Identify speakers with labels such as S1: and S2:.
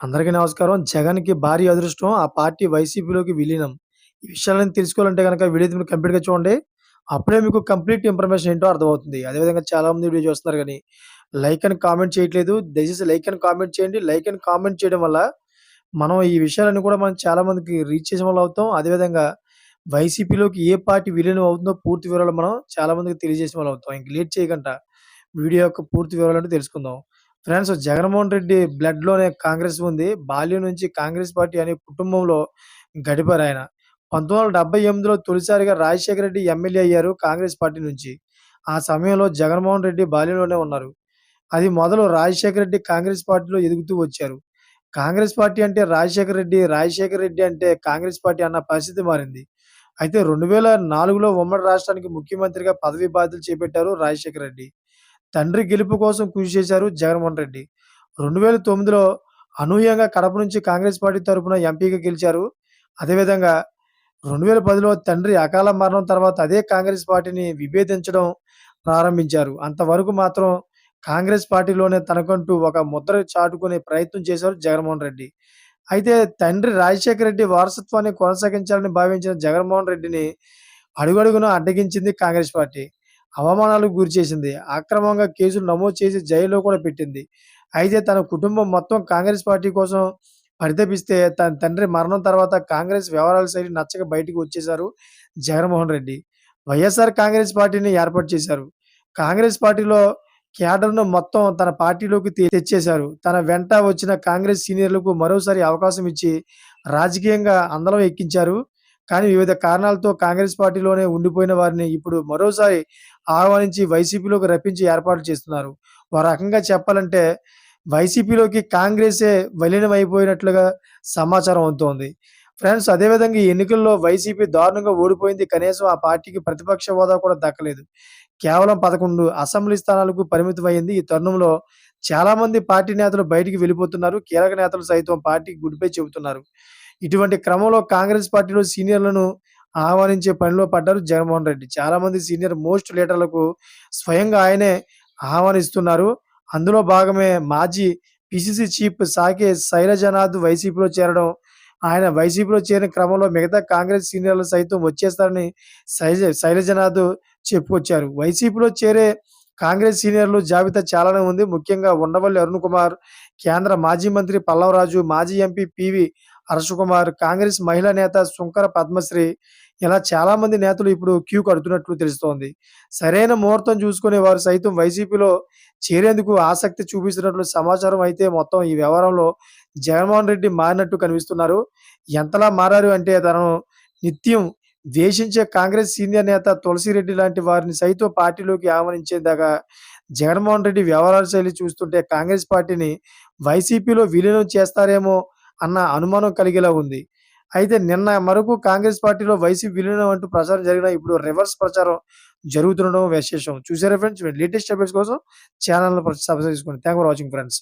S1: అందరికీ నమస్కారం. జగన్‌కి భారీ అదృష్టం. ఆ పార్టీ వైసీపీలోకి విలీనం. ఈ విషయాలను తెలుసుకోవాలంటే కనుక వీడియో మీరు కంప్లీట్‌గా చూడండి. అప్పుడే మీకు కంప్లీట్ ఇన్ఫర్మేషన్ ఏంటో అర్థమవుతుంది. అదేవిధంగా చాలామంది వీడియో చూస్తున్నారు కానీ లైక్ అని కామెంట్ చేయట్లేదు. దయచేసి లైక్ అని కామెంట్ చేయండి. లైక్ అని కామెంట్ చేయడం వల్ల, మనం ఈ విషయాలన్నీ కూడా మనం చాలా మందికి రీచ్ చేసిన వాళ్ళు అవుతాం. అదేవిధంగా వైసీపీలోకి ఏ పార్టీ విలీనం అవుతుందో పూర్తి వివరాలు మనం చాలా మందికి తెలియజేసిన వాళ్ళు అవుతాం. ఇంక లేట్ చేయకుండా వీడియో యొక్క పూర్తి వివరాలు తెలుసుకుందాం. ఫ్రెండ్స్ జగన్మోహన్ రెడ్డి బ్లడ్లోనే కాంగ్రెస్ ఉంది. బాల్యం నుంచి కాంగ్రెస్ పార్టీ అనే కుటుంబంలో గడిపారు ఆయన పంతొమ్మిది తొలిసారిగా రాజశేఖర రెడ్డి ఎమ్మెల్యే అయ్యారు కాంగ్రెస్ పార్టీ నుంచి. ఆ సమయంలో జగన్మోహన్ రెడ్డి బాల్యంలోనే ఉన్నారు. అది మొదలు రాజశేఖర రెడ్డి కాంగ్రెస్ పార్టీలో ఎదుగుతూ వచ్చారు. కాంగ్రెస్ పార్టీ అంటే రాజశేఖర రెడ్డి, రాజశేఖర రెడ్డి అంటే కాంగ్రెస్ పార్టీ అన్న పరిస్థితి మారింది. అయితే 2004లో ఉమ్మడి రాష్ట్రానికి ముఖ్యమంత్రిగా పదవి బాధ్యతలు చేపట్టారు రాజశేఖర రెడ్డి. తండ్రి గెలుపు కోసం కృషి చేశారు జగన్మోహన్ రెడ్డి. 2009లో అనూహ్యంగా కడప నుంచి కాంగ్రెస్ పార్టీ తరపున ఎంపీగా గెలిచారు. అదేవిధంగా 2010లో తండ్రి అకాల మరణం తర్వాత అదే కాంగ్రెస్ పార్టీని విభేదించడం ప్రారంభించారు. అంతవరకు మాత్రం కాంగ్రెస్ పార్టీలోనే తనకంటూ ఒక ముద్ర చాటుకునే ప్రయత్నం చేశారు జగన్మోహన్ రెడ్డి. అయితే తండ్రి రాజశేఖర రెడ్డి వారసత్వాన్ని కొనసాగించాలని భావించిన జగన్మోహన్ రెడ్డిని అడుగడుగున అడ్డగించింది కాంగ్రెస్ పార్టీ. అవమానాలకు గురిచేసింది. అక్రమంగా కేసులు నమోదు చేసి జైల్లో కూడా పెట్టింది. అయితే తన కుటుంబం మొత్తం కాంగ్రెస్ పార్టీ కోసం పరితపిస్తే తన తండ్రి మరణం తర్వాత కాంగ్రెస్ వ్యవహారాల శైలి నచ్చక బయటికి వచ్చేశారు జగన్మోహన్ రెడ్డి. వైఎస్ఆర్ కాంగ్రెస్ పార్టీని ఏర్పాటు చేశారు. కాంగ్రెస్ పార్టీలో క్యాడర్‌ను మొత్తం తన పార్టీలోకి తెచ్చేశారు. తన వెంట వచ్చిన కాంగ్రెస్ సీనియర్‌లకు మరోసారి అవకాశం ఇచ్చి రాజకీయంగా అందలం ఎక్కించారు. కానీ వివిధ కారణాలతో కాంగ్రెస్ పార్టీలోనే ఉండిపోయిన వారిని ఇప్పుడు మరోసారి ఆహ్వానించి వైసీపీలోకి రప్పించి ఏర్పాటు చేస్తున్నారు. ఓ రకంగా చెప్పాలంటే వైసీపీలోకి కాంగ్రెసే విలీనం అయిపోయినట్లుగా సమాచారం అవుతోంది. ఫ్రెండ్స్ అదేవిధంగా ఈ ఎన్నికల్లో వైసీపీ దారుణంగా ఓడిపోయింది. కనీసం ఆ పార్టీకి ప్రతిపక్ష హోదా కూడా దక్కలేదు. కేవలం 11 అసెంబ్లీ స్థానాలకు పరిమితమైంది ఈ తరుణంలో చాలామంది పార్టీ నేతలు బయటికి వెళ్ళిపోతున్నారు. కీలక నేతలు సైతం పార్టీకి గుడ్ బై చెబుతున్నారు. ఇటువంటి క్రమంలో కాంగ్రెస్ పార్టీలో సీనియర్‌లను ఆహ్వానించే పనిలో పడ్డారు జగన్మోహన్ రెడ్డి. చాలామంది సీనియర్ మోస్ట్ లీడర్‌లకు స్వయంగా ఆయనే ఆహ్వానిస్తున్నారు. అందులో భాగమే మాజీ పీసీసీ చీఫ్ సాకే శైలజనాథ్ వైసీపీలో చేరడం. ఆయన వైసీపీలో చేరిన క్రమంలో మిగతా కాంగ్రెస్ సీనియర్‌లు సైతం వచ్చేస్తారని శైజ శైలజనాథ్ చెప్పుకొచ్చారు. వైసీపీలో చేరే కాంగ్రెస్ సీనియర్‌లు జాబితా చాలానే ఉంది. ముఖ్యంగా ఉండవల్లి అరుణ్ కుమార్, కేంద్ర మాజీ మంత్రి పల్లవరాజు, మాజీ ఎంపీ పివి హర్షకుమార్, కాంగ్రెస్ మహిళా నేత శుంకర పద్మశ్రీ ఇలా చాలామంది నేతలు ఇప్పుడు క్యూ కడుతున్నట్లు తెలుస్తోంది. సరైన ముహూర్తం చూసుకునే వారు సైతం వైసీపీలో చేరేందుకు ఆసక్తి చూపిస్తున్నట్లు సమాచారం. అయితే మొత్తం ఈ వ్యవహారంలో జగన్మోహన్ రెడ్డి మారినట్టు కనిపిస్తున్నారు. ఎంతలా మారారు అంటే తనను నిత్యం ద్వేషించే కాంగ్రెస్ సీనియర్ నేత తులసిరెడ్డి లాంటి వారిని సైతం పార్టీలోకి ఆహ్వానించేదాకా జగన్మోహన్ రెడ్డి వ్యవహార శైలి చూస్తుంటే కాంగ్రెస్ పార్టీని వైసీపీలో విలీనం చేస్తారేమో అన్న అనుమానం కలిగేలా ఉంది. అయితే నిన్న మరకు కాంగ్రెస్ పార్టీలో వైసీపీ విలీనం అంటూ ప్రచారం జరిగిన ఇప్పుడు రివర్స్ ప్రచారం జరుగుతుండడం విశేషం. చూసారా ఫ్రెండ్స్? లేటెస్ట్ అప్డేట్స్ కోసం ఛానల్ సబ్స్క్రైబ్ చేసుకోండి. Thank for watching friends.